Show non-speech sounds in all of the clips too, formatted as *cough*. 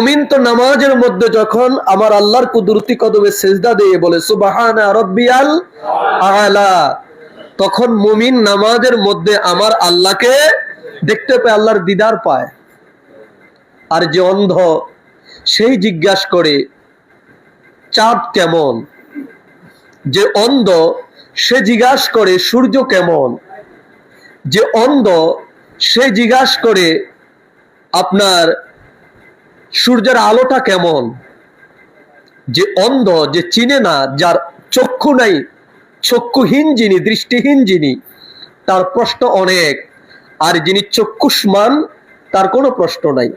মুমিন তো নামাজের মধ্যে যখন আমার আল্লাহর কুদরতি কদমে সেজদা দিয়ে, বলে, সুবাহানা রব্বিয়াল আলা। তখন মুমিন নামাজের মধ্যে আমার আল্লাহকে দেখতে পায় আল্লাহর দিদার পায়। আর যে অন্ধ, সেই জিজ্ঞাসা করে, চাঁদ কেমন? যে অন্ধ, সে জিজ্ঞাসা করে, সূর্য কেমন? যে অন্ধ, সে জিজ্ঞাসা করে, আপনার সূর্যের আলোটা কেমন? যে অন্ধ যে চিনে না যার চক্ষু নাই চক্ষুহীন যিনি দৃষ্টিহীন যিনি তার প্রশ্ন অনেক। আর যিনি চক্ষুষ্মান তার কোনো প্রশ্ন নাই।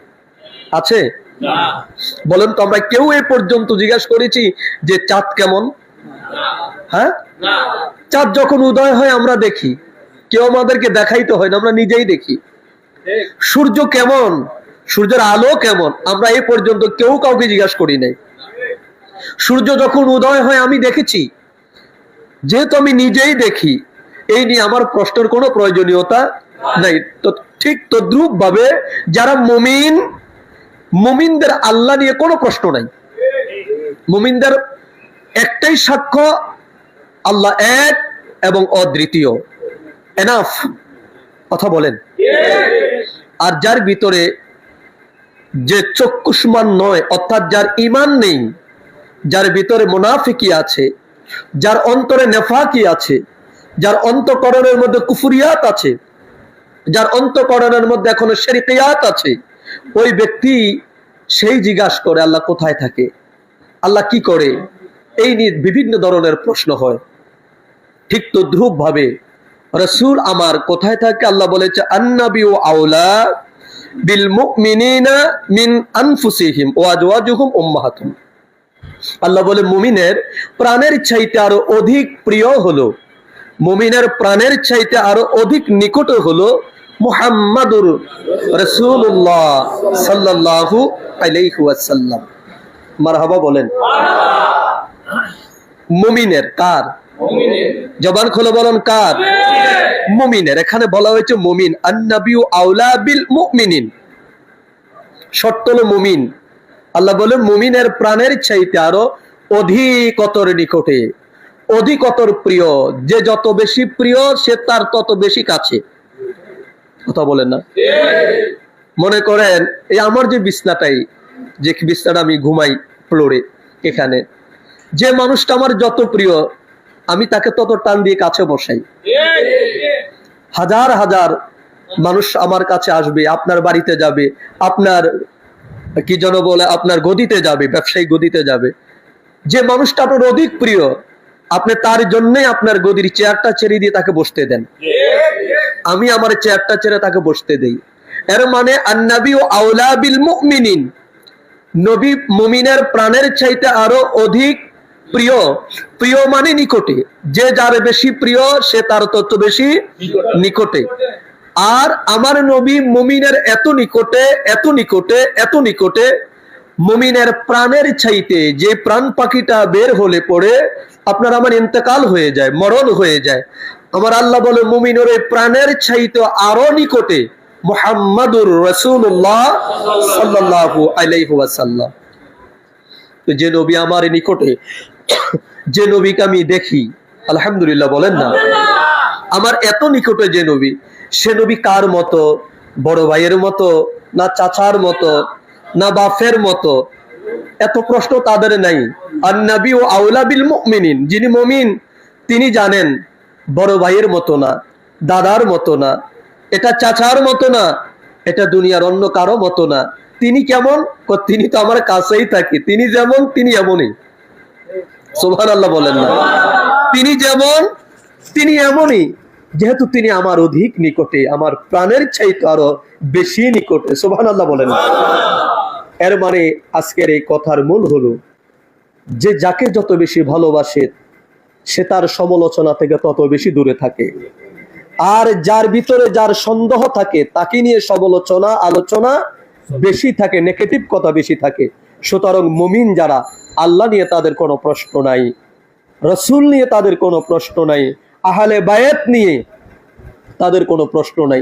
আছে? বলেন তো আমরা কেউ এ পর্যন্ত জিজ্ঞাসা করেছি যে চাঁদ কেমন? হ্যাঁ? চাঁদ যখন উদয় হয় আমরা দেখি। কেউ আমাদেরকে দেখাইতে হয় না আমরা নিজেই দেখি। সূর্য কেমন? সূর্যের আলো কেমন? আমরা এই পর্যন্ত কেউ কাউকে জিজ্ঞাসা করি নাই। সূর্য যখন উদয় হয় আমি দেখেছি। যেহেতু আমি নিজেই দেখি এই নিয়ে আমার প্রশ্নের কোনো প্রয়োজনীয়তা নাই। তো ঠিক তদ্রুপ ভাবে যারা মুমিন মুমিনদের আল্লাহ নিয়ে কোনো প্রশ্ন নাই। মুমিনদের একটাই সাক্ষ্য আল্লাহ এক এবং অদ্বিতীয়। এনাফ কথা বলেন। আর যার ভিতরে যে চক্ষুষ্মান নয়, অর্থাৎ যার ইমান নেই, যার ভিতরে মুনাফিকি আছে, যার অন্তরে নেফাকি আছে, যার অন্তকরণের মধ্যে কুফুরিয়াত আছে, যার অন্তকরণের মধ্যে এখনও শেরিকিয়াত আছে, ওই ব্যক্তি সেই জিজ্ঞাসা করে, আল্লাহ কোথায় থাকে? আল্লাহ কি করে? এই নিয়ে বিভিন্ন ধরনের প্রশ্ন হয়। ঠিক তদ্রুপ ভাবে রসুল আমার কোথায় থাকে? আল্লাহ বলেছে, আন্নাবি ও আউলা বিল মুমিনিনা মিন আনফুসিহিম ওয়া আজওয়াজুহুম উম্মাহাতুহুম আল্লাহ বলে, মুমিনের প্রাণের চাইতে আরও অধিক প্রিয় হলো, মুমিনের প্রাণের চাইতে আরও অধিক নিকট হলো মুহাম্মাদুর রাসূলুল্লাহ সাল্লাল্লাহু আলাইহি ওয়াসাল্লাম। মারহাবা বলেন, মুমিনের, কার? জবান খুলে বলেন কার? মুমিনের। এখানে বলা হয়েছে মুমিন। আন্নাবিউ আউলা বিল মুমিনিন। শর্ত হলো মুমিন। আল্লাহ বলে মুমিনের প্রাণের চাইতে আরও অধিকতর নিকটে। অধিকতর প্রিয়। যে যত বেশি প্রিয় সে তার তত বেশি কাছে। কথা বলেন না? মনে করেন এই আমার যে বিছনাটাই যে বিছনাটা আমি ঘুমাই ফ্লোরে এখানে। যে মানুষটা আমার যত প্রিয় আমি তাকে তত টান দিয়ে কাছে বসাই। হাজার হাজার মানুষ আমার কাছে আসবে, আপনার বাড়িতে যাবে, আপনার, কি যেন বলে, আপনার গদিতে যাবে ব্যবসায়িক গদিতে যাবে। যে মানুষটা আপনার অধিক প্রিয়, আপনি তার জন্যই আপনার গদির চেয়ারটা ছেড়ে দিয়ে তাকে বসতে দেন। আমি আমার চেয়ারটা ছেড়ে তাকে বসতে দেই। এর মানে আন্নাবি ও মুমিনিন। নবী মুমিনের প্রাণের চাইতে আরও অধিক প্রিয় প্রিয় মানে নিকটে। যে যার বেশি প্রিয় সে তার তত বেশি নিকটে। আর আমার নবী মুমিনের এত নিকটে এত নিকটে এত নিকটে মুমিনের প্রাণের চাইতে যে প্রাণ পাখিটা বের হলে পড়ে আপনার আমার ইন্তেকাল হয়ে যায় মরণ হয়ে যায়। আমার আল্লাহ বলে মুমিনের প্রাণের চাইতে আরও নিকটে মোহাম্মদুর রসুল্লাহ সাল্লাহ আলাইহি ওয়াসাল্লাম। তো যে নবী আমার নিকটে *coughs* যে নবীকে আমি দেখি, আলহামদুলিল্লাহ বলেন না। আমার এত নিকটে যে নবী, সে নবী কার মতো? বড় ভাইয়ের মতো? না চাচার মতো? না বাফের মতো? এত প্রশ্ন তাদের নাই। আর নবী ও আউলা বিল মুমিনিন, যিনি মমিন, তিনি জানেন, বড় ভাইয়ের মতো না, দাদার মতো না, এটা চাচার মতো না, এটা দুনিয়ার অন্য কারও মতো না। তিনি কেমন? তিনি তো আমার কাছেই থাকে, তিনি যেমন, তিনি এমনই। সোভান আল্লাহ বলেন না। তিনি যেমন, তিনি এমনই। যেহেতু তিনি আমার অধিক নিকটে, আমার প্রাণের চাইতে আরও বেশি নিকটে সোভান আল্লাহ বলেন না। এর মানে আজকের এই কথার মূল হলো, যে যাকে যত বেশি ভালোবাসে, সে তার সমালোচনা থেকে তত বেশি দূরে থাকে। আর যার ভিতরে যার সন্দেহ থাকে, তাকে নিয়ে সমালোচনা, আলোচনা বেশি থাকে নেগেটিভ কথা বেশি থাকে। সুতরাং মুমিন যারা আল্লাহ নিয়ে তাদের কোনো প্রশ্ন নাই, রসুল নিয়ে তাদের কোনো প্রশ্ন নাই, আহলে বায়াত নিয়ে তাদের কোনো প্রশ্ন নাই।